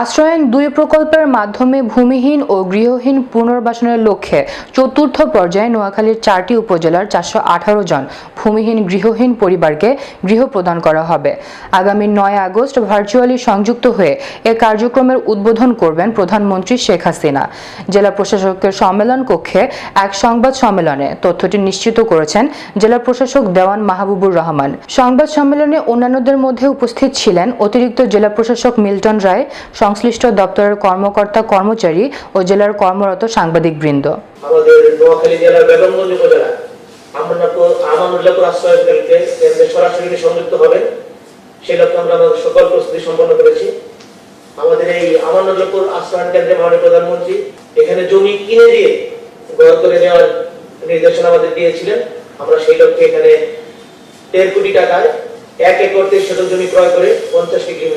আশ্রয়ন দুই প্রকল্পের মাধ্যমে ভূমিহীন ও গৃহহীন পুনর্বাসনের লক্ষ্যে চতুর্থ পর্যায়ে নোয়াখালীর চারটি উপজেলার চারশো আঠারো জন ভূমিহীন গৃহহীন পরিবারকে গৃহ প্রদান করা হবে। আগামী নয় আগস্ট ভার্চুয়ালি সংযুক্ত হয়ে এ কার্যক্রমের উদ্বোধন করবেন প্রধানমন্ত্রী শেখ হাসিনা। জেলা প্রশাসকের সম্মেলন কক্ষে এক সংবাদ সম্মেলনে তথ্যটি নিশ্চিত করেছেন জেলা প্রশাসক দেওয়ান মাহবুবুর রহমান। সংবাদ সম্মেলনে অন্যান্যদের মধ্যে উপস্থিত ছিলেন অতিরিক্ত জেলা প্রশাসক মিল্টন রায় সংশ্লিষ্ট দপ্তরের কর্মকর্তা, কর্মচারী ও জেলার কর্মরত সাংবাদিকবৃন্দ। আমাদের আশ্রয় সরাসরি আমাদের এই আমানুল্লাহপুর আশ্রয়ণ কেন্দ্রে মাননীয় প্রধানমন্ত্রী এখানে জমি কিনে দিয়ে ঘর করে নেওয়ার নির্দেশনা আমাদের দিয়েছিলেন। আমরা সেই লক্ষ্যে এখানে দেড় কোটি টাকায় এক একর তেইশ শতক জমি ক্রয় করে করে দিচ্ছি